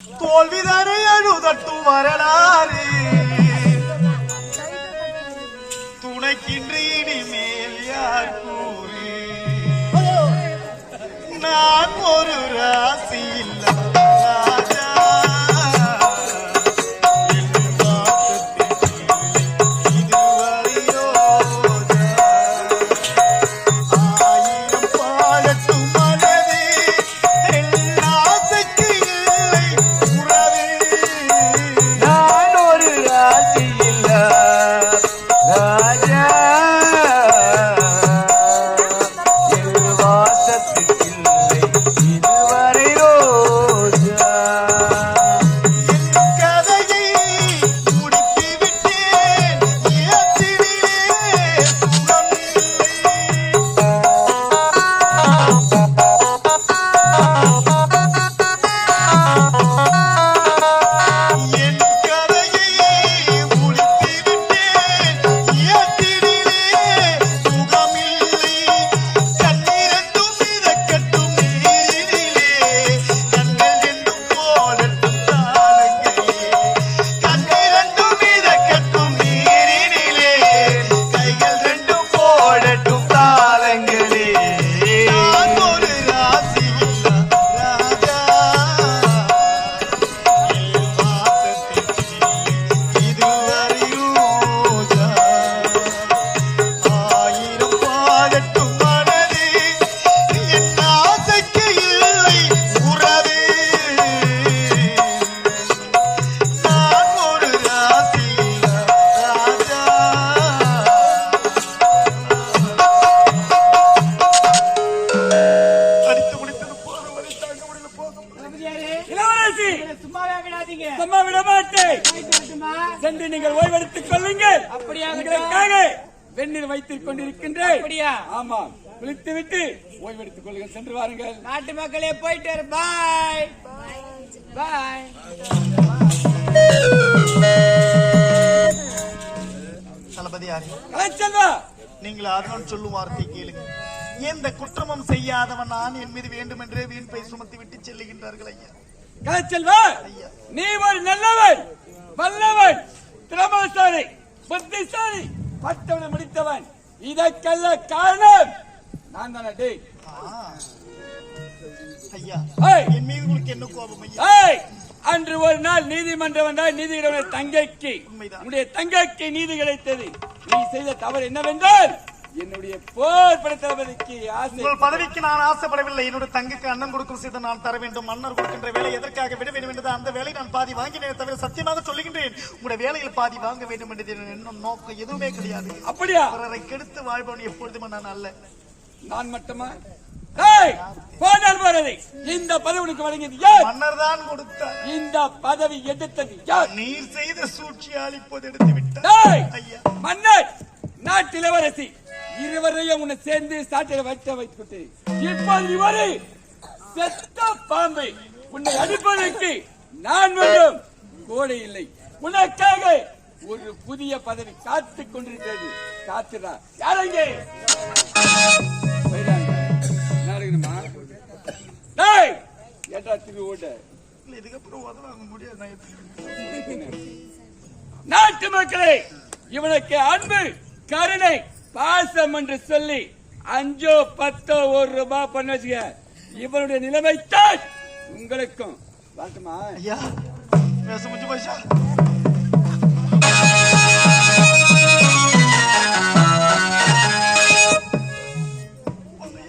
தோல்விதானே அழுதட்டும் வரலாறு. துணைக்கின்றி இனிமே இளவரசி சும்மாவே விடாதீங்க. சும்மா விட மாட்டேன்? சென்று நீங்கள் ஓய்வெடுத்துக் கொள்ளுங்கள். உங்களுக்காக வெந்நீர் வைத்துக் கொண்டிருக்கின்றேன். அப்படியா? ஆமா. குளித்து விட்டு ஓய்வெடுத்துக் கொள்ளுங்கள். சென்று வாருங்கள். நாட்டு மக்களே போயிட்டு பாய். பாய். தளபதியாரே கலைச்செல்வா! நீங்கள் அதனால் சொல்லும் வார்த்தை கேளுங்க. எந்த குற்றமும் செய்யாதவன் நான் என் மீது வேண்டுமென்றே வீண் பை சுமத்தி விட்டு செல்லுகின்றார்கள் ஐயா. கலைச்செல்வா நீ ஒரு நல்லவன் வல்லவன் திறமசாலி புத்திசாலி பட்டவனை முடித்தவன் இதற்கல்ல காரணம் நான் தானே டேய். என் மீது உங்களுக்கு என்ன கோபம் அன்று ஒரு நாள் நீதிமன்றம் வந்தால் நீதியுடைய தங்கைக்கு. உன்னுடைய தங்கைக்கு நீதி கிடைத்தது நீ செய்த தவறு என்னவென்றால் என்னுடைய போர் படைத்தளபதிக்கு ஆசை உங்கள் பதவிக்கு நான் ஆசைப்படவில்லை. என்னுடைய தங்குக்கு அண்ணன் கொடுக்கும் செய்து நான் தர வேண்டும். மன்னர் கொடுக்கின்ற வேலை எதற்காக விட வேண்டும் என்றது அந்த வேலை நான் பாதி வாங்கினேன் தவிர சத்தியமாக சொல்லுகின்றேன். உங்களுடைய வேலையில் பாதி வாங்க வேண்டும் என்றது என்னும் நோக்கம் எதுவுமே கிடையாது. அப்படியா? பிறரை கெடுத்து வாழ்பவன் எப்பொழுதுமே நான் அல்ல. நான் மட்டுமா? போனால் போறது. இந்த பதவி உனக்கு வழங்கியது யார்? மன்னர் தான் கொடுத்தார். இந்த பதவி எடுத்தது யார்? நீர் செய்த சூழ்ச்சியால் இப்போது எடுத்து விட்டார் மன்னர் நாட்டு இளவரசி. இருவரையும் உன்னை சேர்ந்து சாட்டில வைத்த வைத்துட்டு இப்போது இவரு செத்த பாம்பை உன்னை அடிப்பதற்கு நான் வேண்டும் கோடை இல்லை. உனக்காக ஒரு புதிய பதவி காத்துக் கொண்டிருக்கிறது. காத்துடா. யாரங்கே ஏட்டா திரும்பி ஓட்ட? இதுக்கப்புறம் முடியாது? நாட்டு மக்களே இவனுக்கு அன்பு கருணை பாசம் என்று சொல்லி அஞ்சோ பத்தோ ஒரு ரூபாய் பண்ண வச்சுக்க. இவருடைய நிலைமை தான் உங்களுக்கும். பார்த்துமா ஐயா பேச முடிஞ்சு